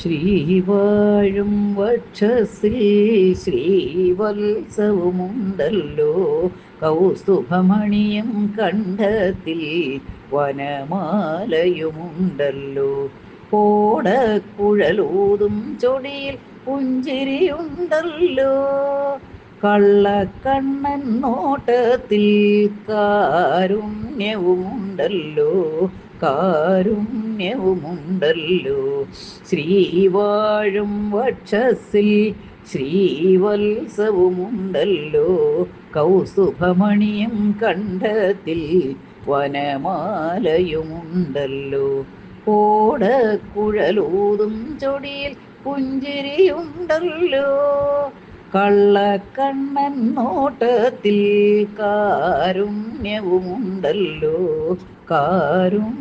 ശ്രീവാഴും വക്ഷസിൽ ശ്രീവത്സവമുണ്ടല്ലോ. കൗസ്തുഭമണിയും കണ്ഠത്തിൽ വനമാലയുമുണ്ടല്ലോ. കോടക്കുഴലൂതും ചൊടിയിൽ പുഞ്ചിരിയുണ്ടല്ലോ. കള്ളക്കണ്ണൻ നോട്ടത്തിൽ കാരുണ്യവുമുണ്ടല്ലോ. കാരുണ്യവുമുണ്ടല്ലോ. ശ്രീവാഴും വക്ഷസിൽ ശ്രീവത്സവുമുണ്ടല്ലോ. കൗസുഭമണിയും കണ്ഠത്തിൽ വനമാലയുമുണ്ടല്ലോ. ഓടക്കുഴലൂതും ചൊടിയിൽ പുഞ്ചിരിയുണ്ടല്ലോ. കള്ളക്കണ്ണൻ നോട്ടത്തിൽ കാരുണ്യവുമുണ്ടല്ലോ കാരുണ്യവുമുണ്ടല്ലോ.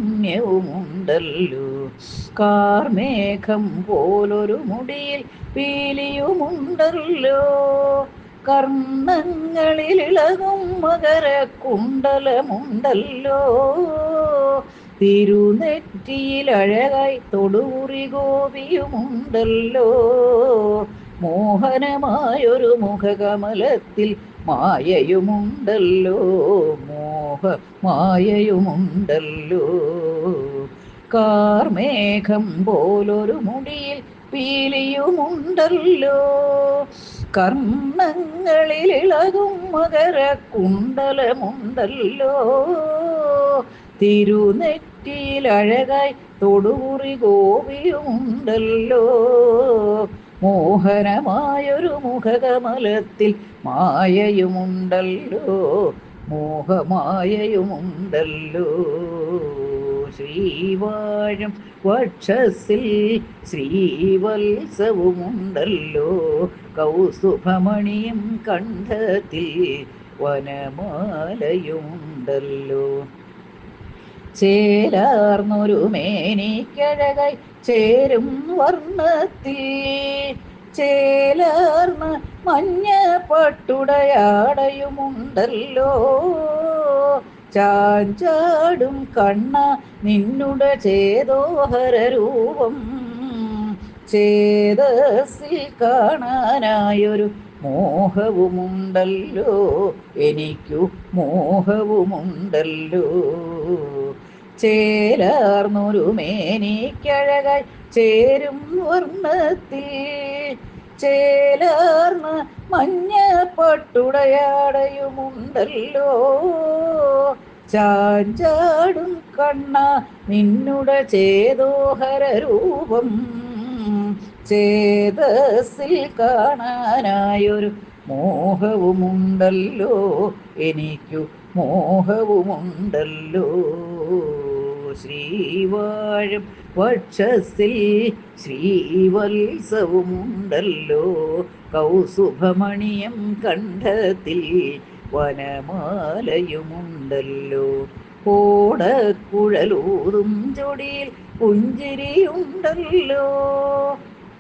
കാർമേഘം പോലൊരു മുടിയിൽ പീലിയുമുണ്ടല്ലോ കർണങ്ങളിലിളകും മകര കുണ്ടലമുണ്ടല്ലോ തിരുനെറ്റിയിൽ അഴകായി തൊടുകുറി ഗോപിയുമുണ്ടല്ലോ മോഹനമായൊരു മുഖകമലത്തിൽ മായയുമുണ്ടല്ലോ മോഹ മായയുമുണ്ടല്ലോ കാർമേഘം പോലൊരു മുടിയിൽ പീലിയുമുണ്ടല്ലോ. കർണങ്ങളിൽ ഇളകും മകര കുണ്ടലമുണ്ടല്ലോ. തിരുനെറ്റിയിൽ അഴകായി തൊടുകുറി ഗോപിയുമുണ്ടല്ലോ. മോഹനമായൊരു മുഖകമലത്തിൽ മായയുമുണ്ടല്ലോ മോഹമായയുമുണ്ടല്ലോ. ശ്രീവാഴം വക്ഷസിൽ ശ്രീവത്സവുമുണ്ടല്ലോ കൗസുഭമണിയും കണ്ഠത്തിൽ വനമാലയുമുണ്ടല്ലോ. ചേലാർന്നൊരു മേനിക്കഴകായി ചേരും വർണത്തിൽ. ചേലാർന്ന മഞ്ഞ പട്ടുടയാടയുമുണ്ടല്ലോ. ചാഞ്ചാടും കണ്ണ നിന്നുട ചേതോഹര രൂപം. ചേതസിൽ കാണാനായൊരു മോഹവുമുണ്ടല്ലോ. എനിക്കു മോഹവുമുണ്ടല്ലോ. ചേലാർന്നൊരു മേനിക്കഴകായി ചേരും വർണത്തിൽ. ചേലാർന്ന മഞ്ഞ പട്ടുടയാടയുമുണ്ടല്ലോ ചാഞ്ചാടും കണ്ണ നിന്നുടെ ചേതോഹര രൂപം. ചേതസിൽ കാണാനായൊരു മോഹവുമുണ്ടല്ലോ. എനിക്കു മോഹവുമുണ്ടല്ലോ. ശ്രീവാഴും വക്ഷസിൽ ശ്രീവത്സവുമുണ്ടല്ലോ. കൗസുഭമണിയം കണ്ഠത്തിൽ വനമാലയുമുണ്ടല്ലോ. ഓടക്കുഴലൂറും ചൊടിയിൽ പുഞ്ചിരിയുണ്ടല്ലോ.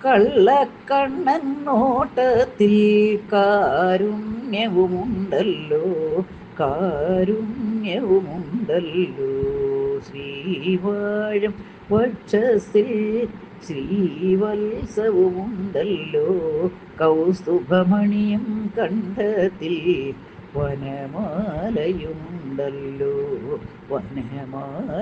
കള്ളക്കണ്ണൻ നോട്ടത്തിൽ കാരുണ്യവുമുണ്ടല്ലോ. കാരുണ്യവുമുണ്ടല്ലോ ശ്രീവാഴം വക്ഷസിൽ ശ്രീവത്സവുമുണ്ടല്ലോ കൗസ്തുഭമണിയും കണ്ഠത്തിൽ വനമാലയുണ്ടല്ലോ. വനമാലയുമുണ്ടല്ലോ